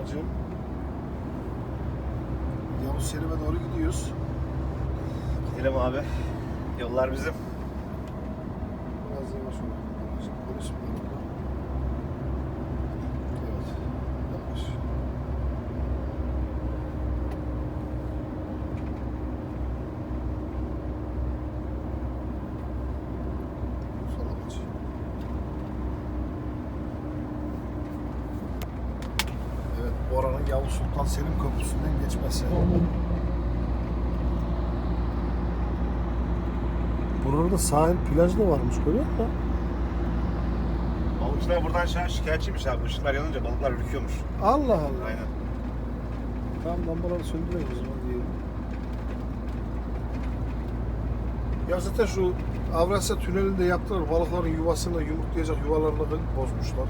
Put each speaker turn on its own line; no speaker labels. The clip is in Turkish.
Boracığım. Yavuz Selim'e doğru gidiyoruz.
Gidelim abi. Yollar bizim.
Oranın Yavuz Sultan Selim Köprüsü'nden geçmesi. Burada sahil plaj da varmış görüyor musun?
Balıkçılar buradan şu an şikayetçiymiş abi. Işıklar yanınca balıklar ürküyormuş.
Allah Allah.
Aynen.
Tamam lambaları söndürelim o zaman diyelim. Ya zaten şu Avrasya Tüneli'nde yaptılar balıkların yuvasını yumurtlayacak yuvalarını bozmuşlar.